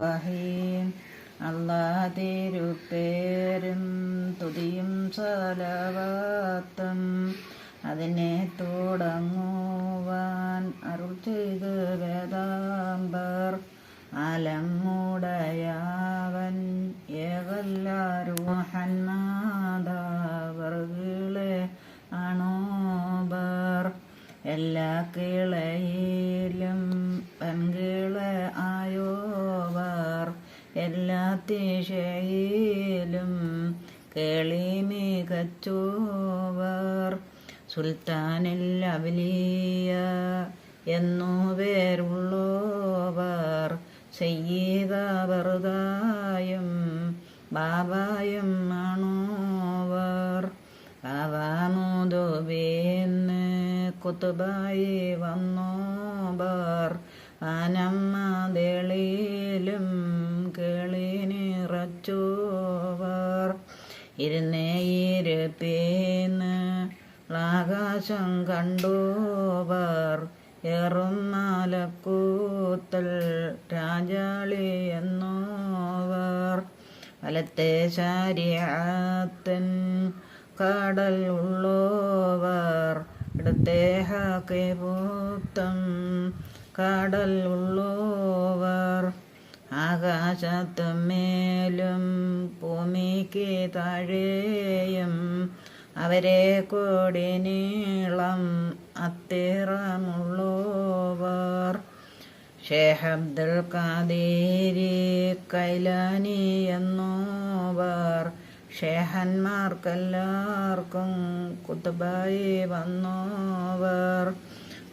റഹീം അല്ലാതിരുപ്പേരും തുതിയും സലവാത്തും അതിനെ തുടങ്ങുവാൻ അരുൾ ചെയ്ത് വേദാംബർ അലമുടയാവൻ ഏവല്ലാരൂഹന്മാതാവർകളെ അണോബർ എല്ലാ കിളയിലും ആയോവർ എല്ലാ ദിശയിലും കേളി മികച്ചോവർ സുൽത്താനിൽ അവലിയ എന്നു പേരുള്ളോവർ ചെയ്യത വെറുതായും ബാബായും ആണോവർ. ബാബാമുതുബേന്ന് കുത്തുബായി വന്നോബർ ആനമ്മതളിയിലും കേളിനിറച്ചോവർ ഇരുന്നേ ആകാശം കണ്ടോവർ ഏറും മാലക്കൂത്തൽ രാജാളി എന്നോവർ. വലത്തെ ശാരിയാത്തൻ കടൽ ഉള്ളോവർ. ഇടത്തെ ഹാക്കെ പൂത്തം കടൽ ഉള്ളോവർ. ആകാശത്തുമേലും ഭൂമിക്ക് താഴെയും അവരെ കൂടി നീളം അത്തിറമുള്ളവർ. ഷേഖ് അബ്ദുൽ ഖാദിരി കൈലാനി എന്നോവർ. ഷേഹന്മാർക്കെല്ലാവർക്കും കുത്തുബായി വന്നോവർ.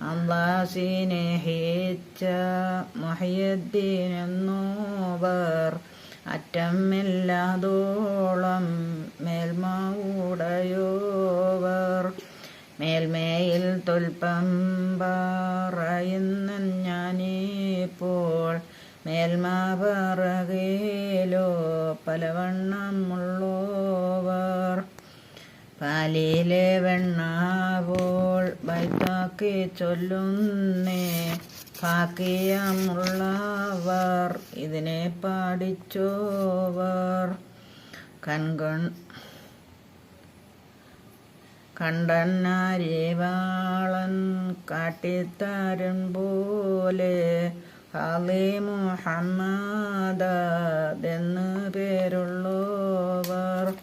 അള്ളാസിനെ സ്നേഹിച്ച മഹിയദ്ദീനെന്നോവർ. അറ്റമില്ലാതോളം മേൽമാവുടയോവർ മേൽമേയിൽ തൊൽപ്പം പറയുന്ന ഞാനിപ്പോൾ. മേൽമാപറകയിലോ പലവണ്ണമുള്ളോവർ പാലിലെ വെണ്ണാവോൾ ബൈത്താക്കി ചൊല്ലുന്നേ. ഭാക്കിയമുള്ളവർ ഇതിനെ പാടിച്ചോവർ. കൺകൊൺ കണ്ടന്നാരിവാളൻ കാട്ടിത്താരൻ പോലെ. ഹാലി മുഹമ്മദെന്ന് പേരുള്ളവർ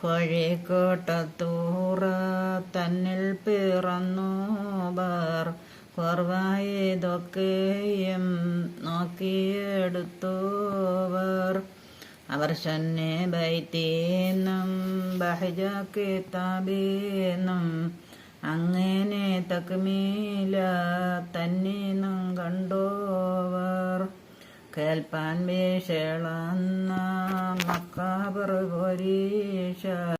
കോഴിക്കോട്ടത്തൂറ തന്നിൽ പിറന്നോവർ കുറവായതൊക്കെയും നോക്കിയെടുത്തോവർ അവർ ശന്നെ ബൈത്തീന്നും ബഹജ കിതാബീന്നും അങ്ങനെ തക്മീല തന്നീന്നും കണ്ടോവർ കേൾപ്പാൻ വീശളന്ന മക്കാബർ പരീക്ഷ